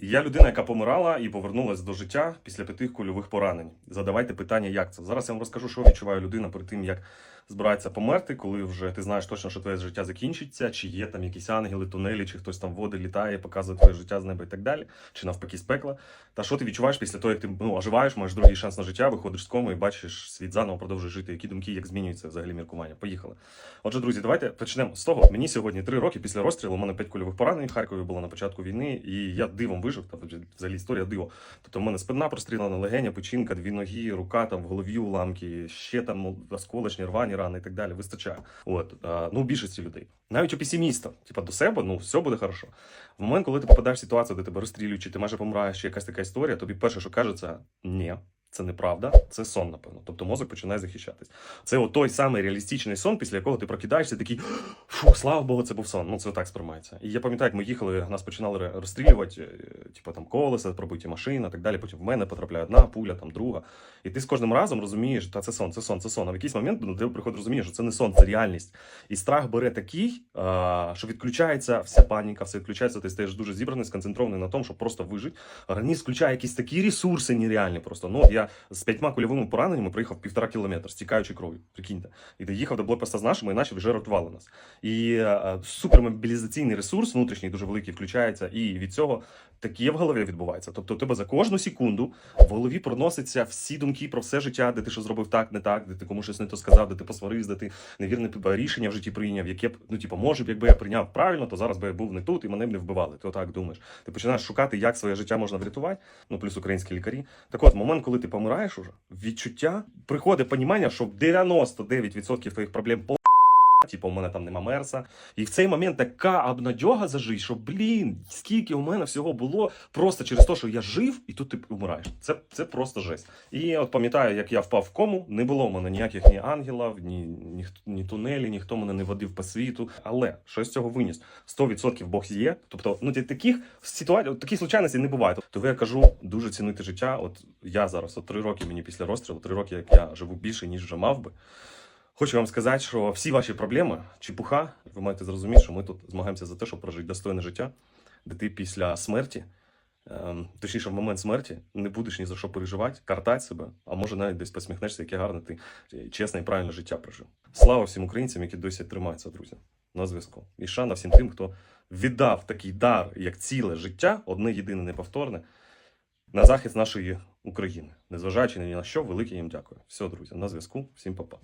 Я людина, яка помирала і повернулася до життя після п'яти кульових поранень. Задавайте питання, як це. Зараз я вам розкажу, що відчуває людина перед тим, як збирається померти, коли вже ти знаєш точно, що твоє життя закінчиться, чи є там якісь ангели, тунелі, чи хтось там води літає, показує твоє життя з неба і так далі, чи навпаки з пекла. Та що ти відчуваєш після того, як ти ну, оживаєш, маєш другий шанс на життя, виходиш з коми і бачиш світ заново продовжує жити. Які думки, як змінюється взагалі міркування? Поїхали. Отже, друзі, давайте почнемо з того. Мені сьогодні три роки після розстрілу. У мене п'ять кульових поранень в Харкові було на початку війни, і я дивом вижив. Та взагалі історія диво. Тобто, в мене спина прострілена, легеня, печінка, дві ноги, рука там в голові уламки, ще там осколочні, рвані рани і так далі. Вистачає. От ну, більшості людей. Навіть у песиміста, типа до себе, ну все буде хорошо. В момент, коли ти попадаєш в ситуацію, де тебе розстрілюють, чи ти майже помираєш, чи якась така історія, тобі перше, що кажеться, ні. Це неправда, це сон, напевно. Тобто мозок починає захищатись. Це той самий реалістичний сон, після якого ти прокидаєшся, такий фу, слава Богу, це був сон. Ну це так сприймається. І я пам'ятаю, як ми їхали, нас починали розстрілювати, типу там колеса, пробиті машини, так далі. Потім в мене потрапляє одна пуля, там друга. І ти з кожним разом розумієш, та це сон, це сон, це сон. А в якийсь момент ну, ти приходить розуміння, що це не сон, це реальність. І страх бере такий, що відключається вся паніка, все відключається, ти стаєш дуже зібраний, сконцентрований на тому, щоб просто вижити. Організм включає якісь такі ресурси нереальні. Просто ну я з п'ятьма кульовими пораненнями проїхав півтора кілометра, стікаючи кров'ю. Прикиньте. І доїхав до блокпоста з нашими, і наші вже рятували нас. І е, супермобілізаційний ресурс внутрішній дуже великий включається, і від цього таке в голові відбувається. Тобто, у тебе за кожну секунду в голові проносяться всі думки про все життя, де ти що зробив так, не так, де ти комусь щось не то сказав, де ти посварився, де ти невірне рішення в житті прийняв, яке б, ну типу, може б, якби я прийняв правильно, то зараз би я був не тут і мене б не вбивали. Ти отак думаєш. Ти починаєш шукати, як своє життя можна врятувати. Ну плюс українські лікарі. Так от, момент, коли ти помираєш уже, відчуття приходить понімання, що 99% твоїх проблем Типу, у мене там нема мерса. І в цей момент така обнадьога за життя, що блін, скільки у мене всього було просто через те, що я жив, і тут ти вмираєш. Це, це просто жесть. І от пам'ятаю, як я впав в кому, не було в мене ніяких ні ангелів, ні, ні, ні тунелі, ніхто мене не водив по світу. Але що з цього виніс? 100% Бог є. Тобто, ну таких ситуацій, таких случайностей не буває. Тому я кажу, дуже цінити життя. От я зараз, от три роки мені після розстрілу, три роки, як я живу більше, ніж вже мав би. Хочу вам сказати, що всі ваші проблеми, чепуха, ви маєте зрозуміти, що ми тут змагаємося за те, щоб прожити достойне життя, де ти після смерті, ем, точніше, в момент смерті, не будеш ні за що переживати, картати себе, а може навіть десь посміхнешся, яке гарне ти чесне і правильне життя прожив. Слава всім українцям, які досі тримаються, друзі, на зв'язку. І шана всім тим, хто віддав такий дар, як ціле життя, одне єдине неповторне, на захист нашої України. Незважаючи ні на що, велике їм дякую. Все, друзі, на зв'язку. Всім па-па.